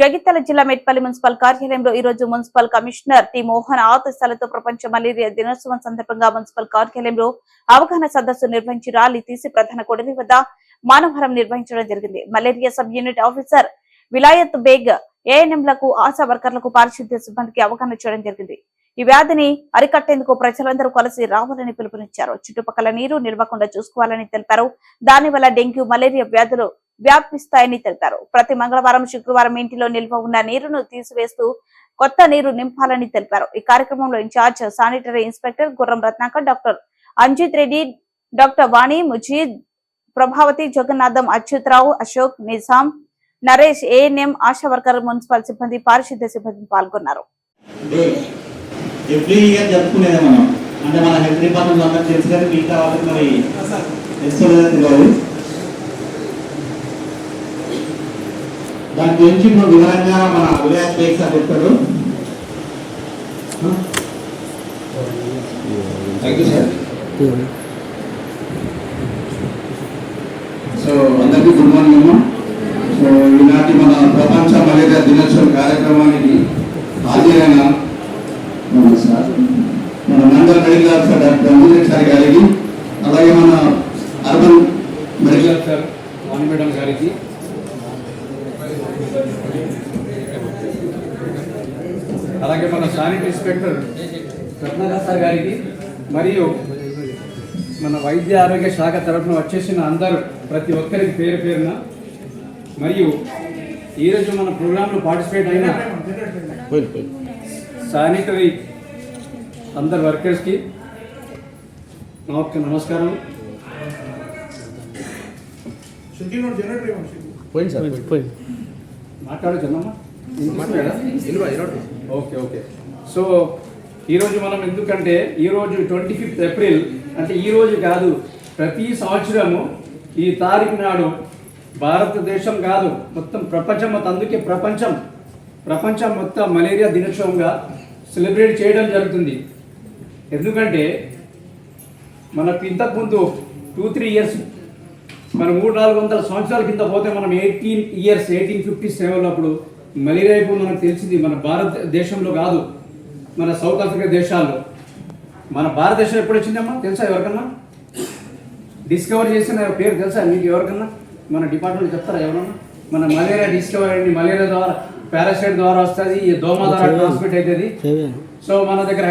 జగిత్యాల జిల్లా మెట్పల్లి మున్సిపల్ కార్యాలయంలో ఈ రోజు మున్సిపల్ కమిషనర్ టి మోహన్ ఆదేశాలతో ప్రపంచ మలేరియా దినోత్సవం సందర్భంగా మున్సిపల్ కార్యాలయంలో అవగాహన సదస్సు నిర్వహించి ర్యాలీ తీసి ప్రధాన కొడలి వద్ద మానవహారం నిర్వహించడం జరిగింది. Malaria sub unit officer Vilayat Baig ఏఎన్ఎంలకు ASHA వర్కర్లకు పారిశుద్ధ్య సిబ్బందికి అవగాహన చేయడం జరిగింది. ఈ వ్యాధిని అరికట్టేందుకు ప్రజలందరూ కలిసి రావాలని పిలుపునిచ్చారు. చుట్టుపక్కల నీరు నిల్వకుండా చూసుకోవాలని తెలిపారు. దానివల్ల డెంగ్యూ మలేరియా వ్యాధులు వ్యాపిస్తాయని తెలిపారు. ప్రతి మంగళవారం శుక్రవారం ఇంటిలో నిల్వ ఉన్న నీరును తీసివేస్తూ కొత్త నీరు నింపాలని తెలిపారు. ఈ కార్యక్రమంలో incharge sanitary inspector Gurram Ratnakar doctor Anjith Reddy doctor Vani Mujeed Prabhavati Jagannatham Achyutarao Ashok Nizam Naresh ANM ASHA worker municipal సిబ్బంది పారిశుద్ధ్య సిబ్బంది పాల్గొన్నారు. డే ఎవ్రీ ఇయర్ జరుపుకునేదే మనం. అంటే మన హెల్త్ డిపార్ట్మెంట్ అందరికి తెలుసు కానీ మిగతా వాళ్ళకి మరి. తెలియదు. దాని గురించి ఇప్పుడు వివరంగా మన విలేజ్ బేక్ సార్ చెప్తాడు థ్యాంక్ యూ సార్ సో అందరికీ గుడ్ మార్నింగ్ అమ్మా సో ఈనాటి మన ప్రపంచ మలేరియా దినోత్సవ కార్యక్రమానికి హాజరైన మన సార్ మన మండల medical officer doctor Anjali sir గారికి అలాగే మన urban medical officer Vani madam గారికి అలాగే మన శానిటరీ ఇన్స్పెక్టర్ రత్నాకర్ సార్ గారికి మరియు మన వైద్య ఆరోగ్య శాఖ తరఫున వచ్చేసిన అందరూ ప్రతి ఒక్కరికి పేరు పేరున మరియు ఈరోజు మన ప్రోగ్రాంలో పార్టిసిపేట్ అయిన శానిటరీ అందరు వర్కర్స్కి నా యొక్క నమస్కారం. పోయింది సార్. పోయింది మాట్లాడచ్చమ్మా ఓకే ఓకే. సో ఈరోజు మనం ఎందుకంటే ఈరోజు ట్వంటీ ఫిఫ్త్ ఏప్రిల్ అంటే ఈరోజు కాదు ప్రతి సంవత్సరము ఈ తారీఖు నాడు భారతదేశం కాదు మొత్తం ప్రపంచం మొత్తం అందుకే ప్రపంచం ప్రపంచం మొత్తం మలేరియా దినోత్సవంగా సెలబ్రేట్ చేయడం జరుగుతుంది. ఎందుకంటే మనకు ఇంతకుముందు టూ త్రీ ఇయర్స్ మన మూడు నాలుగు వందల సంవత్సరాల కింద పోతే మనం eighteen years eighteen fifty seven అప్పుడు మలేరియా ఇప్పుడు మనకు తెలిసింది మన భారతదేశంలో కాదు మన సౌత్ ఆఫ్రికా దేశాల్లో. మన భారతదేశం ఎప్పుడు వచ్చిందమ్మా? తెలుసా ఎవరికన్నా? డిస్కవర్ చేసిన పేరు తెలుసా మీకు ఎవరికన్నా? మన డిపార్ట్మెంట్ చెప్తారా ఎవరన్నా? మన మలేరియా డిస్కవర్ అయింది మలేరియా ద్వారా పారాసైట్ ద్వారా వస్తుంది ఈ దోమ ద్వారా ట్రాన్స్మిట్ అవుతుంది. సో మన దగ్గర